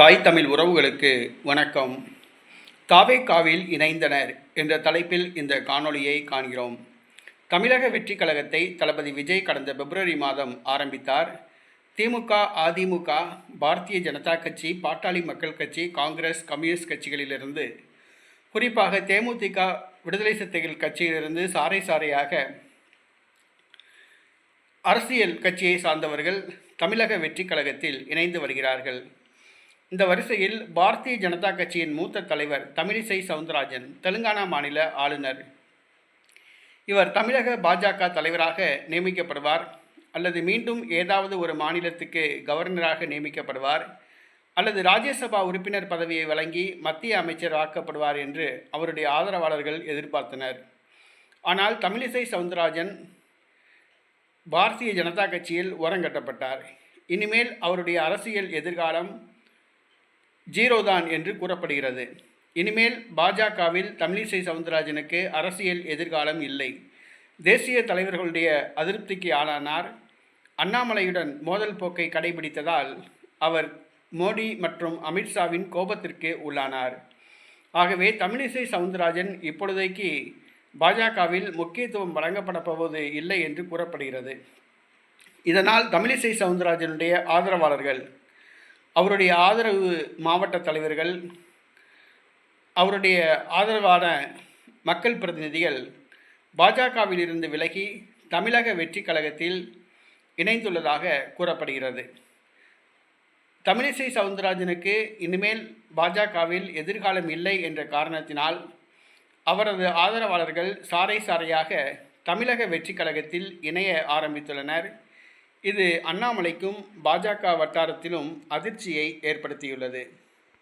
தாய் தமிழ் உறவுகளுக்கு வணக்கம். காவில் இணைந்தனர் என்ற தலைப்பில் இந்த காணொளியை காண்கிறோம். தமிழக வெற்றி கழகத்தை தளபதி விஜய் கடந்த பிப்ரவரி மாதம் ஆரம்பித்தார். திமுக அதிமுக பாரதிய ஜனதா கட்சி பாட்டாளி மக்கள் கட்சி காங்கிரஸ் கம்யூனிஸ்ட் கட்சிகளிலிருந்து குறிப்பாக தேமுதிக விடுதலை சிறுத்தைகள் கட்சியிலிருந்து சாறை சாறையாக அரசியல் கட்சியை சார்ந்தவர்கள் தமிழக வெற்றி கழகத்தில் இணைந்து வருகிறார்கள். இந்த வரிசையில் பாரதிய ஜனதா கட்சியின் மூத்த தலைவர் தமிழிசை சவுந்தரராஜன் தெலுங்கானா மாநில ஆளுநர். இவர் தமிழக பாஜக தலைவராக நியமிக்கப்படுவார் அல்லது மீண்டும் ஏதாவது ஒரு மாநிலத்துக்கு கவர்னராக நியமிக்கப்படுவார் அல்லது ராஜ்யசபா உறுப்பினர் பதவியை வழங்கி மத்திய அமைச்சர் ஆக்கப்படுவார் என்று அவருடைய ஆதரவாளர்கள் எதிர்பார்த்தனர். ஆனால் தமிழிசை சவுந்தரராஜன் பாரதிய ஜனதா கட்சியில் ஓரங்கட்டப்பட்டார். இனிமேல் அவருடைய அரசியல் எதிர்காலம் ஜீரோ தான் என்று கூறப்படுகிறது. இனிமேல் பாஜகவில் தமிழிசை சவுந்தரராஜனுக்கு அரசியல் எதிர்காலம் இல்லை. தேசிய தலைவர்களுடைய அதிருப்திக்கு ஆளானார். அண்ணாமலையுடன் மோதல் போக்கை கடைபிடித்ததால் அவர் மோடி மற்றும் அமித்ஷாவின் கோபத்திற்கு உள்ளானார். ஆகவே தமிழிசை சவுந்தரராஜன் இப்பொழுதைக்கு பாஜகவில் முக்கியத்துவம் வழங்கப்பட போவது இல்லை என்று கூறப்படுகிறது. இதனால் தமிழிசை சவுந்தரராஜனுடைய ஆதரவாளர்கள் அவருடைய ஆதரவு மாவட்ட தலைவர்கள் அவருடைய ஆதரவான மக்கள் பிரதிநிதிகள் பாஜகவில் இருந்து விலகி தமிழக வெற்றி கழகத்தில் இணைந்துள்ளதாக கூறப்படுகிறது. தமிழிசை சவுந்தரராஜனுக்கு இனிமேல் பாஜகவில் எதிர்காலம் இல்லை என்ற காரணத்தினால் அவரது ஆதரவாளர்கள் சாறை சாறையாக தமிழக வெற்றி கழகத்தில் இணைய ஆரம்பித்துள்ளனர். இது அண்ணாமலைக்கும் பாஜக வட்டாரத்திலும் அதிர்ச்சியை ஏற்படுத்தியுள்ளது.